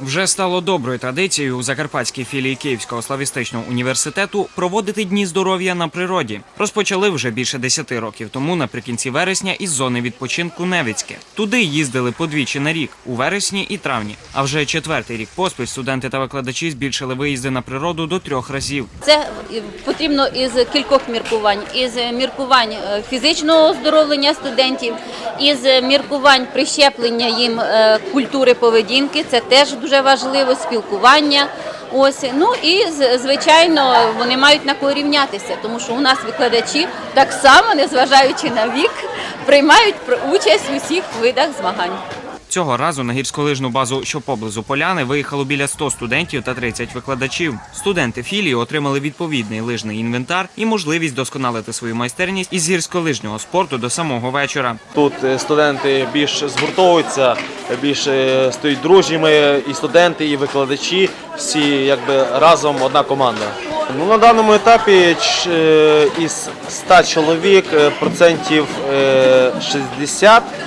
Вже стало доброю традицією у закарпатській філії Київського славістичного університету проводити дні здоров'я на природі. Розпочали вже більше 10 років тому, наприкінці вересня, із зони відпочинку Невицьке. Туди їздили подвічі на рік у вересні і травні. А вже четвертий рік поспіль студенти та викладачі збільшили виїзди на природу до трьох разів. Це е, потрібно із кількох міркувань: із міркувань е, фізичного оздоровлення студентів, із міркувань прищеплення їм е, культури поведінки. Це теж дуже важливо, спілкування. Ось ну і звичайно вони мають на кого рівнятися, тому що у нас викладачі так само, незважаючи на вік, приймають участь у всіх видах змагань. Цього разу на гірськолижну базу, що поблизу поляни, виїхало біля 100 студентів та 30 викладачів. Студенти філії отримали відповідний лижний інвентар і можливість досконалити свою майстерність із гірськолижнього спорту до самого вечора. Тут е, студенти більш згуртовуються, більш е, стають дружніми, і студенти, і викладачі всі якби разом одна команда. Ну, на даному етапі е, із 100 чоловік процентів е, 60 е,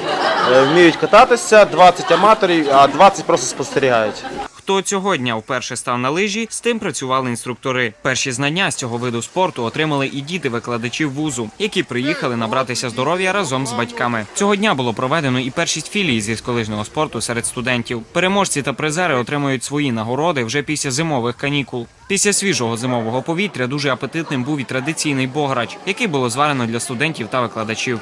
вміють кататися, 20 аматорів, а 20 просто спостерігають. Хто цього дня вперше став на лижі, з тим працювали інструктори. Перші знання з цього виду спорту отримали і діти викладачів вузу, які приїхали набратися здоров'я разом з батьками. Цього дня було проведено і першість філії з гірськолижного спорту серед студентів. Переможці та призери отримують свої нагороди вже після зимових канікул. Після свіжого зимового повітря дуже апетитним був і традиційний бограч, який було зварено для студентів та викладачів.